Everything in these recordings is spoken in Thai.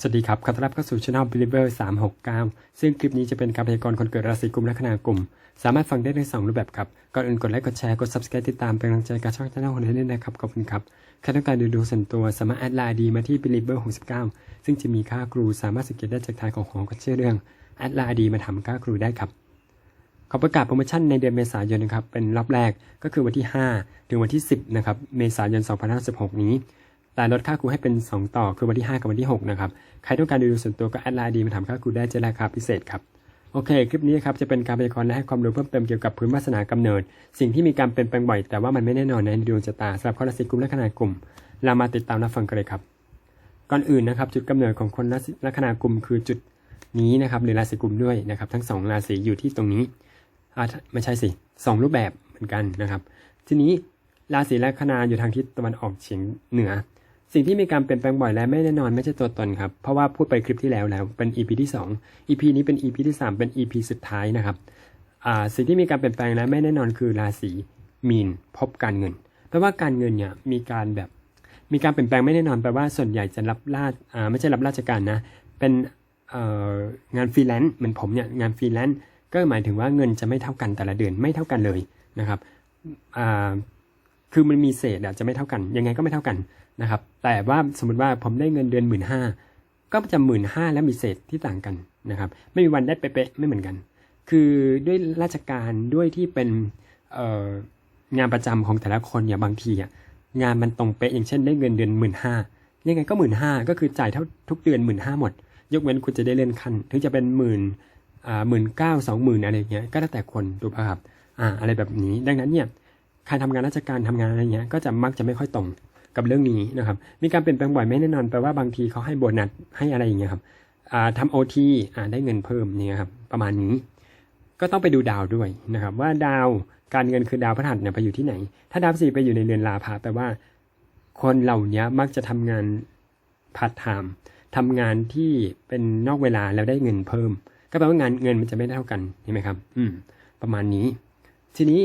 สวัสดีครับ ขอต้อนรับเข้าสู่ช่อง Believer 369 ซึ่งคลิปนี้จะเป็นการพยากรณ์คนเกิดราศีกุมและคณากลุ่ม สามารถฟังได้ในสองรูปแบบครับ ก่อนอื่นกดไลค์ กดแชร์ กด subscribe ติดตามเป็นกำลังใจกับช่องช anel ของเราด้วยนะครับ ขอบคุณครับ ใครต้องการดูดวงส่วนตัว สามารถแอดไลน์ดีมาที่ Believer 69 ซึ่งจะมีค่าครูสามารถสังเกตได้จากทายของของก็เชื่อเรื่อง แอดไลน์ดีมาทำค่าครูได้ครับขอประกาศโปรโมชั่นในเดือนเมษายนนะครับ เป็นรอบแรกก็คือวันที่ 5 ถึงวันที่ 10 นะครับ เมษายน 2516 นี้ แต่ลดค่าครูให้เป็น 2 ต่อคือวันที่ 5 กับวันที่ 6 นะครับ ใครต้องการดูส่วนตัวก็แอดไลน์ดีมาทำค่าครูได้จะราคาพิเศษครับ โอเค คลิปนี้ครับจะเป็นการพยากรณ์และให้ความรู้เพิ่มเติมเกี่ยวกับพื้นวาสนากำเนิด สิ่งที่มีการเปลี่ยนแปลงบ่อยแต่ว่ามันไม่แน่นอนในดวงชะตาสำหรับคนราศีกุมและขนาดกลุ่ม เรามาติดตามรับฟังกันเลยครับ ก่อนอื่นนะครับจุดกำเนิดของคนลัคนากุมคือจุดนี้นะครับหรือราศีกุมด้วยนะครับทั้งสองราศีอยู่ที่ตรงนี้อาไม่ใช่สิสองรูปแบบเหมือนกันนะครับ ทีนี้ราศีลัคนาอยู่ทางทิศตะวันออกเฉียงเหนือ สิ่งที่มีการเปลี่ยนแปลงบ่อยและไม่แน่นอนไม่ใช่ตัวตนครับ เพราะว่าพูดไปคลิปที่แล้วแล้วเป็น EP ที่ 2 EP นี้เป็น EP ที่ 3 เป็น EP สุดท้ายนะครับสิ่งที่มีการเปลี่ยนแปลงและไม่แน่นอนคือราศีมีนพบการเงินแปลว่าการเงินเนี่ยมีการแบบมีการเปลี่ยนแปลงไม่แน่นอนแปลว่าส่วนใหญ่จะรับราชอ่าไม่ใช่รับราชการนะเป็นงานฟรีแลนซ์เหมือนผมเนี่ยงานฟรีแลนซ์ก็หมายถึงว่าเงินจะไม่เท่ากันแต่ละเดือนไม่เท่ากันเลยนะครับ คือมันมีเศษอะจะไม่เท่ากัน ยังไงก็ไม่เท่ากันนะครับ แต่ว่าสมมติว่าผมได้เงินเดือนหมื่นห้าก็จะหมื่นห้าแล้วมีเศษที่ต่างกันนะครับ ไม่มีวันได้เป๊ะๆไม่เหมือนกัน คือด้วยราชการด้วยที่เป็นงานประจำของแต่ละคนเนี่ยบางทีอะงานมันตรงเป๊ะอย่างเช่นได้เงินเดือนหมื่นห้ายังไงก็หมื่นห้าก็คือจ่ายเท่าทุกเดือนหมื่นห้าหมด ยกเว้นคุณจะได้เลื่อนขั้นถึงจะเป็นหมื่นอ่าหมื่นเก้าสองหมื่นอะไรอย่างเงี้ยก็แล้วแต่คนถูกป่ะครับอ่าอะไรแบบนี้ดังนั้นเนี่ย ใครทำงานราชการทำงานอะไรเงี้ยก็จะมักจะไม่ค่อยตรงกับเรื่องนี้นะครับ มีการเปลี่ยนแปลงบ่อยไม่แน่นอนแปลว่าบางทีเขาให้โบนัสให้อะไรอย่างเงี้ยครับทำโอทีได้เงินเพิ่มเนี่ยครับประมาณนี้ ก็ต้องไปดูดาวด้วยนะครับ ว่าดาวการเงินคือดาวพฤหัสเนี่ยไปอยู่ที่ไหน ถ้าดาวพฤหัสไปอยู่ในเรือนลาภะแปลว่า คนเหล่านี้มักจะทำงานพาร์ทไทม์ทำงานที่เป็นนอกเวลาแล้วได้เงินเพิ่ม ก็แปลว่างานเงินมันจะไม่เท่ากันเห็นไหมครับ อืม ประมาณนี้ ทีนี้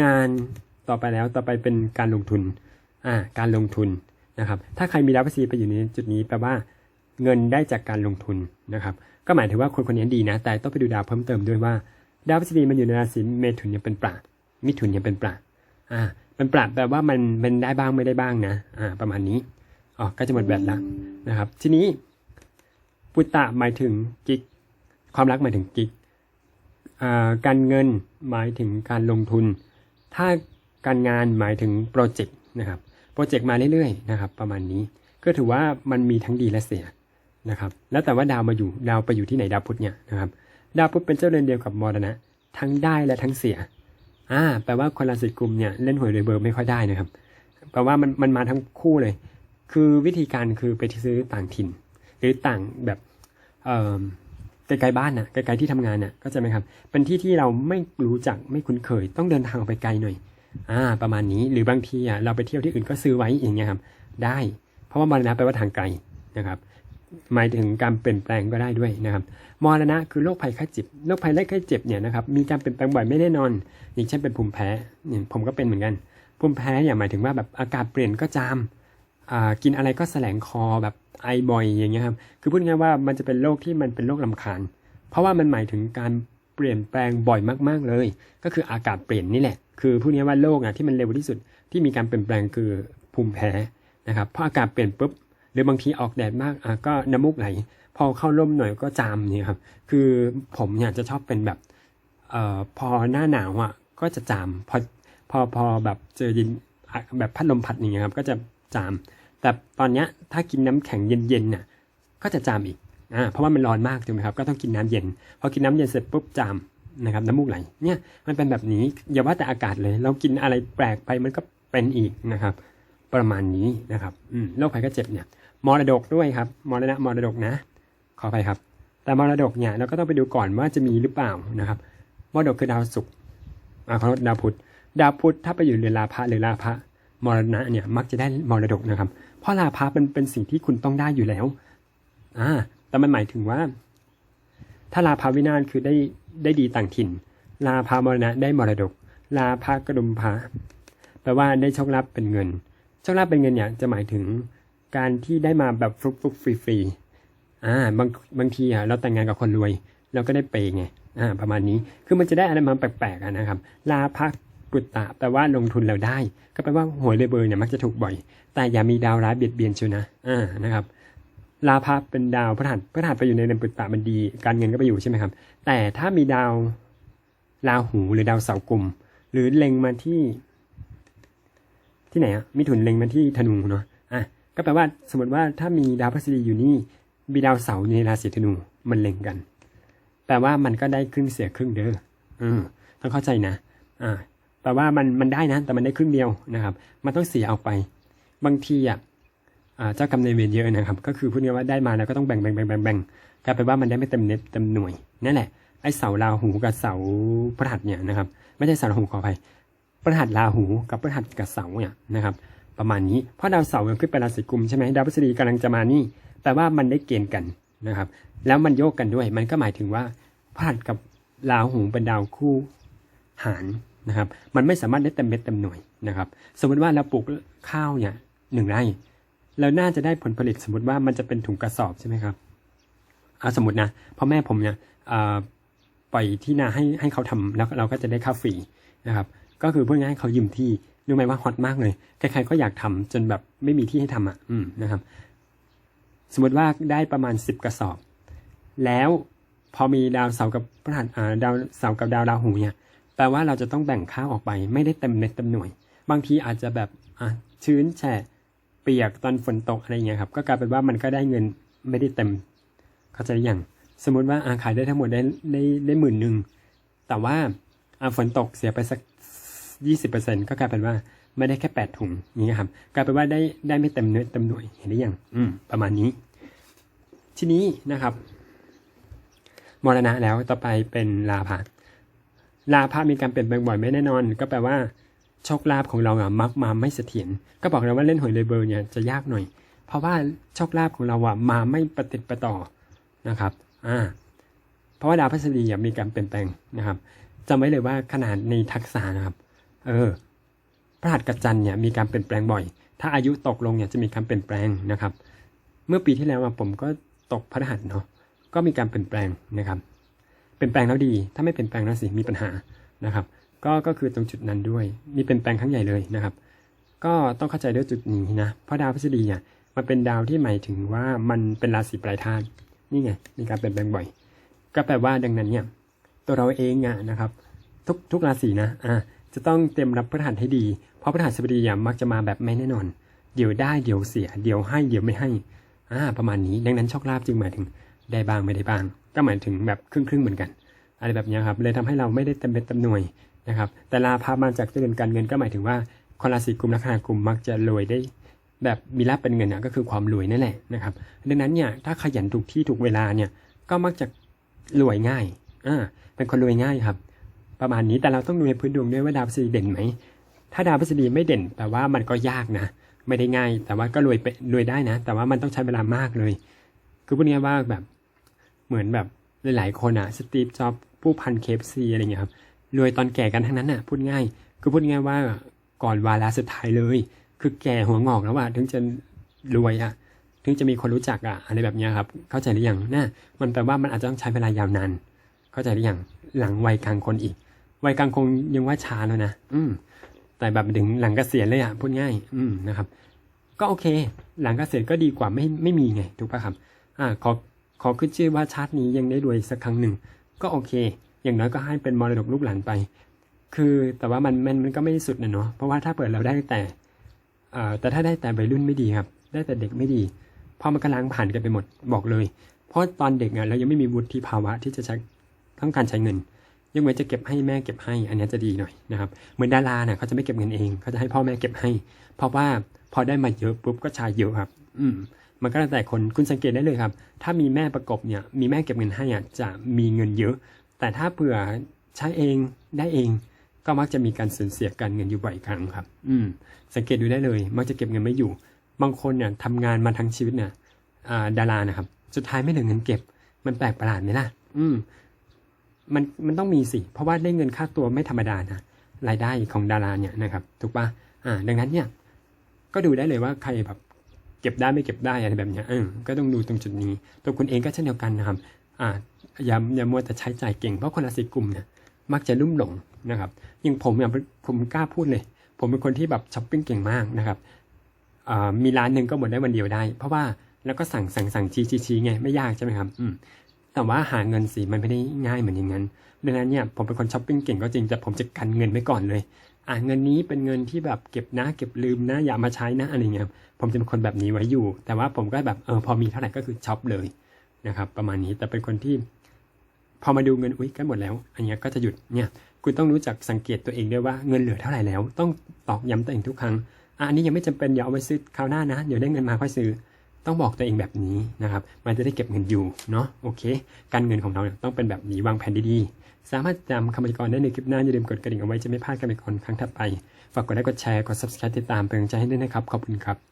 งานต่อไปแล้วต่อไปเป็นการลงทุนอ่าการลงทุนนะครับ ถ้าใครมีดาวพฤหัสไปอยู่ในจุดนี้แปลว่าเงินได้จากการลงทุนนะครับ ก็หมายถึงว่าคนคนนี้ดีนะ แต่ต้องไปดูดาวเพิ่มเติมด้วยว่า ดาวพฤหัสมันอยู่ในราศีเมถุนยังเป็นปรามิถุนยังเป็นปราอ่ามันปรับแปลว่ามันมันได้บ้างไม่ได้บ้างนะอ่าประมาณนี้อ๋อก็จะหมดแบบแล้วนะครับ ทีนี้ปุตตะหมายถึงกิกความรักหมายถึงกิกอ่าการเงินหมายถึงการลงทุน ถ้าการงานหมายถึงโปรเจกต์นะครับ โปรเจกต์มาเรื่อยๆนะครับ ประมาณนี้ ก็ถือว่ามันมีทั้งดีและเสียนะครับ แล้วแต่ว่าดาวมาอยู่ดาวไปอยู่ที่ไหนดาวพุธเนี่ยนะครับ ดาวพุธเป็นเจ้าเรือนเดียวกับมรณะ ทั้งได้และทั้งเสีย อ่า แปลว่าคนราศีกุมเนี่ยเล่นหวยรวยเบอร์ไม่ค่อยได้นะครับ แปลว่ามันมันมาทั้งคู่เลย คือวิธีการคือไปซื้อต่างถิ่น หรือต่างแบบ เอ่อ ลๆบ้านน่ะไกลๆที่ทำงานน่ะก็จะไหมครับ เป็นที่ที่เราไม่รู้จักไม่คุ้นเคย ต้องเดินทางออกไปไกลหน่อย อ่า ประมาณนี้หรือบางทีอะเราไปเที่ยวที่อื่นก็ซื้อไว้อย่างเงี้ยครับ ได้ เพราะว่ามรณะแปลว่าทางไกลนะครับ หมายถึงการเปลี่ยนแปลงก็ได้ด้วยนะครับมรณะคือโรคภัยไข้เจ็บโรคภัยไข้เจ็บเนี่ยนะครับมีการเปลี่ยนแปลงบ่อยไม่แน่นอน อย่างเช่นเป็นภูมิแพ้เนี่ยผมก็เป็นเหมือนกันภูมิแพ้อย่างหมายถึงว่าแบบอากาศเปลี่ยนก็จามอ่ากินอะไรก็แสลงคอแบบ ไอบ่อยอย่างเงี้ยครับ คือพูดง่ายๆว่ามันจะเป็นโรคที่มันเป็นโรคลำคาญ เพราะว่ามันหมายถึงการเปลี่ยนแปลงบ่อยมาก ๆเลย ก็คืออากาศเปลี่ยนนี่แหละ คือพูดง่ายว่าโรคอะที่มันเร็วที่สุดที่มีการเปลี่ยนแปลงคือภูมิแพ้นะครับ เพราะอากาศเปลี่ยนปุ๊บ หรือบางทีออกแดดมากอะก็น้ำมูกไหล พอเข้าร่มหน่อยก็จามเนี่ยครับ คือผมเนี่ยจะชอบเป็นแบบเอ่อพอหน้าหนาวอะก็จะจาม พอพอพอแบบเจอเย็นแบบพัดลมพัดอย่างเงี้ยครับ ก็จะจาม แต่ตอนนี้ถ้ากินน้ำแข็งเย็นๆน่ะก็จะจามอีกอ่าเพราะว่ามันร้อนมากถูกไหมครับก็ต้องกินน้ำเย็นพอกินน้ำเย็นเสร็จปุ๊บจามนะครับน้ำมูกไหลเนี่ยมันเป็นแบบนี้อย่าว่าแต่อากาศเลย เรากินอะไรแปลกไปมันก็เป็นอีกนะครับ ประมาณนี้นะครับอืมโรคภัยก็เจ็บเนี่ยมรดกด้วยครับมรณะมรดกนะ ขอไปครับ แต่มรดกเนี่ยเราก็ต้องไปดูก่อนว่าจะมีหรือเปล่านะครับมรดกคือดาวศุกร์อ่าขอโทษดาวพุธดาวพุธถ้าไปอยู่เรือนลาภะหรือลาภะมรณะเนี่ยมักจะได้มรดกนะครับ เพราะลาภะเป็นเป็นสิ่งที่คุณต้องได้อยู่แล้ว อ่า แต่มันหมายถึงว่า ถ้าลาภาวินาศคือได้ได้ดีต่างถิ่น ลาภามรณะได้มรดก ลาภกระดุมพระแปลว่าได้โชคลาภเป็นเงิน โชคลาภเป็นเงินเนี่ยจะหมายถึงการที่ได้มาแบบฟลุกฟลุกฟรีฟรีอ่า บางบางทีอะเราแต่งงานกับคนรวยเราก็ได้เปย์ไง อ่า ประมาณนี้ คือมันจะได้อะไรมาแปลกๆนะครับ ลาพั กุตตะแปลว่าลงทุนเราได้ ก็แปลว่าหวยเลยเบอร์เนี่ยมักจะถูกบ่อย แต่อย่ามีดาวร้ายเบียดเบียนชียวนะอ่านะครับลาภะเป็นดาวพฤหัสพฤหัสไปอยู่ในเรือนปุตตะมันดี การเงินก็ไปอยู่ใช่ไหมครับ แต่ถ้ามีดาวราหูหรือดาวเสาร์กลุ่ม หรือเล็งมาที่ ที่ไหนอะมิถุนเล็งมาที่ธนูเนาะอะก็แปลว่าสมมติว่าถ้ามีดาวพฤหัสบดีอยู่นี่มีดาวเสาร์ในราศีธนูมันเล็งกัน แปลว่ามันก็ได้ครึ่งเสียครึ่งเด้ออืมต้องเข้าใจนะ อ่า แปลว่ามันมันได้นะ แต่มันได้ครึ่งเดียวนะครับ มันต้องเสียเอาไป บางทีอะเจ้ากรรมนายเวรเยอะนะครับ ก็คือพูดง่ายว่าได้มาแล้วก็ต้องแบ่งแบ่งแบ่งแบ่งแบ่งกลายเป็นว่ามันได้ไม่เต็มเน็ตเต็มหน่วย นั่นแหละ ไอ้เสาราหูกับเสาพฤหัสเนี่ยนะครับ ไม่ใช่เสาราหูขออภัยพฤหัสราหูกับพฤหัสกับเสาเนี่ยนะครับ ประมาณนี้ เพราะดาวเสาร์ยังขึ้นไปราศีกุมใช่ไหมดาวพฤหัสบดีกำลังจะมานี่แปลว่ามันได้เกณฑ์กันนะครับ แล้วมันโยกกันด้วย มันก็หมายถึงว่าพฤหัสกับราหูเป็นดาวคู่หาร นะครับ มันไม่สามารถได้เต็มเม็ดเต็มหน่วยนะครับ สมมติว่าเราปลูกข้าวเนี่ยหนึ่งไร่เราน่าจะได้ผลผลิตสมมติว่ามันจะเป็นถุงกระสอบใช่ไหมครับเอาสมมตินะพ่อแม่ผมเนี่ยปล่อยที่นาให้ให้เขาทำแล้วเราก็จะได้ข้าวฟรีนะครับ ก็คือพูดง่ายๆเขายืมที่รู้ไหมว่าฮอตมากเลยใครๆก็อยากทำจนแบบไม่มีที่ให้ทำอะอืมนะครับ สมมติว่าได้ประมาณสิบกระสอบ แล้วพอมีดาวเสาร์กับพฤหัสดาวเสาร์กับดาวราหูเนี่ย แปลว่าเราจะต้องแบ่งข้าวออกไป ไม่ได้เต็มเม็ดเต็มหน่วย บางทีอาจจะแบบอะชื้นแฉะเปียกตอนฝนตกอะไรเงี้ยครับ ก็กลายเป็นว่ามันก็ได้เงินไม่ได้เต็ม เข้าใจหรือยังสมมติว่าอาขายได้ทั้งหมดได้ได้ได้หมื่นหนึ่งแต่ว่าอาฝนตกเสียไปสักยี่สิบเปอร์เซ็นก็กลายเป็นว่าไม่ได้แค่แปดถุงอย่างเงี้ยครับกลายเป็นว่าได้ได้ไม่เต็มเนื้อเต็มหน่วยเห็นหรือยังอืมประมาณนี้ ทีนี้นะครับมรณะแล้วต่อไปเป็นลาภะ ลาภมีการเปลี่ยนแปลงบ่อยไม่แน่นอน ก็แปลว่าโชคลาภของเราอะมักมาไม่เสถียรก็บอกแล้วว่าเล่นหวยเลยเบอร์เนี่ยจะยากหน่อย เพราะว่าโชคลาภของเราอะมาไม่ประติดประต่อนะครับอ่าเพราะว่าดาวพฤหัสบดีมีการเปลี่ยนแปลงนะครับจำไว้เลยว่าขนาดในทักษะนะครับ เออพระหัสกับจันเนี่ยมีการเปลี่ยนแปลงบ่อย ถ้าอายุตกลงเนี่ยจะมีการเปลี่ยนแปลงนะครับ เมื่อปีที่แล้วอะผมก็ตกพระหัสเนาะก็มีการเปลี่ยนแปลงนะครับ เปลี่ยนแปลงแล้วดี ถ้าไม่เปลี่ยนแปลงแล้วสิมีปัญหานะครับ ก็ก็คือตรงจุดนั้นด้วย มีเป็นแปลงครั้งใหญ่เลยนะครับ ก็ต้องเข้าใจด้วยจุดนี้นะเพราะดาวพฤหัสบดีเนี่ยมันเป็นดาวที่หมายถึงว่ามันเป็นราศีปลายธาตุนี่ไงมีการเปลี่ยนแปลงบ่อย ก็แปลว่าดังนั้นเนี่ยตัวเราเองอะนะครับ ทุกทุกราศีนะอ่าจะต้องเตรียมรับพฤหัสให้ดี เพราะพฤหัสบดีอะมักจะมาแบบไม่แน่นอน เดี๋ยวได้เดี๋ยวเสีย เดี๋ยวให้เดี๋ยวไม่ให้อ่าประมาณนี้ ดังนั้นโชคลาภจึงหมายถึง ได้บ้างไม่ได้บ้าง ก็หมายถึงแบบครึ่งครึ่งๆเหมือนกัน อะไรแบบนี้ครับเลยทำให้เราไม่ได้เต็มเป็นต็มหน่วยนะครับ แต่ลาภามาจากเรือนการเงินก็หมายถึงว่าคนราศีกุมลัคนากุมมักจะรวยได้แบบมีลาภเป็นเงินเนะก็คือความรวยนั่นแหละนะครับดังนั้นเนี่ยถ้าขยันถูกที่ถูกเวลาเนี่ยก็มักจะรวยง่ายอ่าเป็นคนรวยง่ายครับ ประมาณนี้แต่เราต้องดูในพื้นดวงด้วยว่าดาวพฤหัสเด่นไหมถ้าดาวพฤหัสบดีไม่เด่นแปลว่ามันก็ยากนะไม่ได้ง่าย แต่ว่าก็รวยไปรวยได้นะ แต่ว่ามันต้องใช้เวลามากเลย คือพูดง่ายว่าแบบ เหมือนแบบหลายๆคนอะสตีฟจ็อบผู้พันเคฟซีอะไรเงี้ยครับรวยตอนแก่กันทั้งนั้นน่ะพูดง่ายคือพูดง่ายว่าก่อนวาระสุดท้ายเลย คือแก่หัวงอกแล้วว่าถึงจะรวยอะถึงจะมีคนรู้จักอะอะไรแบบเนี้ยครับ เข้าใจหรือยังนะมันแปลว่ามันอาจจะต้องใช้เวลายาวนานเข้าใจหรือยังหลังวัยกลางคนอีกวัยกลางคงยังว่าช้าแล้วนะอืม แต่แบบถึงหลังเกษียณเลยอะพูดง่าย อืมนะครับ ก็โอเค หลังเกษียณก็ดีกว่าไม่ไม่มีไงถูกป่ะครับ อ่าขอ ขอขึ้นชื่อว่าชาตินี้ยังได้รวยสักครั้งหนึ่ง ก็โอเค อย่างน้อยก็ให้เป็นมรดกลูกหลานไป คือแต่ว่ามันมันมันก็ไม่สุดนะเนาะเพราะว่าถ้าเปิดเราได้แต่แต่ถ้าได้แต่วัยรุ่นไม่ดีครับ ได้แต่เด็กไม่ดีพอมันกำลังผ่านกันไปหมดบอกเลย เพราะตอนเด็กอะเรายังไม่มีวุฒิภาวะที่จะใช้ต้องการใช้เงินยังไงจะเก็บให้แม่เก็บให้ อันนี้จะดีหน่อยนะครับ เหมือนดาราเนี่ยเขาจะไม่เก็บเงินเองเขาจะให้พ่อแม่เก็บให้ เพราะว่าพอได้มาเยอะปุ๊บก็ใช้เยอะครับ อืม มันก็แล้วแต่คนคุณสังเกตได้เลยครับ ถ้ามีแม่ประกบเนี่ยมีแม่เก็บเงินให้อะจะมีเงินเยอะ แต่ถ้าเผื่อใช้เองได้เอง ก็มักจะมีการสูญเสียการเงินอยู่บ่อยครั้งครับ อืม สังเกตดูได้เลย มักจะเก็บเงินไม่อยู่ บางคนเนี่ยทำงานมาทั้งชีวิตเนี่ยดารานะครับ สุดท้ายไม่เหลือเงินเก็บ มันแปลกประหลาดไหมล่ะ อืม มันมันต้องมีสิ เพราะว่าได้เงินค่าตัวไม่ธรรมดานะรายได้ของดาราเนี่ยนะครับ ถูกปะอ่า ดังนั้นเนี่ย ก็ดูได้เลยว่าใครแบบ เก็บได้ไม่เก็บได้อะไรแบบเนี้ยเออก็ต้องดูตรงจุดนี้ ตัวคุณเองก็เช่นเดียวกันนะครับอ่าอย่าอย่ามัวแต่ใช้จ่ายเก่งเพราะคนราศีกุมเนี่ยมักจะลุ่มหลงนะครับยิ่งผมอย่างผมกล้าพูดเลย ผมเป็นคนที่แบบช้อปปิ้งเก่งมากนะครับมีร้านหนึ่งก็หมดได้วันเดียวได้ เพราะว่าแล้วก็สั่งสั่งสั่งชี้ชี้ชี้ไงไม่ยากใช่ไหมครับอืมแต่ว่าหาเงินสิมันไม่ได้ง่ายเหมือนอย่างนั้นดังนั้นเนี่ยผมเป็นคนช้อปปิ้งเก่งก็จริงแต่ผมจะกันเงินไว้ก่อนเลย อ่าเงินนี้เป็นเงินที่แบบเก็บนะเก็บลืมนะอย่ามาใช้นะอะไรเงี้ยผมจะเป็นคนแบบนี้ไว้อยู่ แต่ว่าผมก็แบบเออพอมีเท่าไหร่ก็คือช็อปเลยนะครับ ประมาณนี้แต่เป็นคนที่ พอมาดูเงินอุ้ยก็หมดแล้ว อันเนี้ยก็จะหยุดเนี่ย คุณต้องรู้จักสังเกตตัวเองด้วยว่าเงินเหลือเท่าไหร่แล้ว ต้องตอกย้ำตัวเองทุกครั้งอะอันนี้ยังไม่จำเป็นอย่าเอาไปซื้อคราวหน้านะเดี๋ยวได้เงินมาค่อยซื้อ ต้องบอกตัวเองแบบนี้นะครับ มันจะได้เก็บเงินอยู่เนาะโอเค การเงินของเราต้องเป็นแบบนี้วางแผนดีๆ สามารถจำคำพยากรณ์ได้ในคลิปหน้า อย่าลืมกดกระดิ่งเอาไว้จะไม่พลาดคำพยากรณ์ครั้งถัดไป ฝากกดไลค์กดแชร์กด subscribe ติดตามเป็นกำลังใจให้ด้วยนะครับ ขอบคุณครับ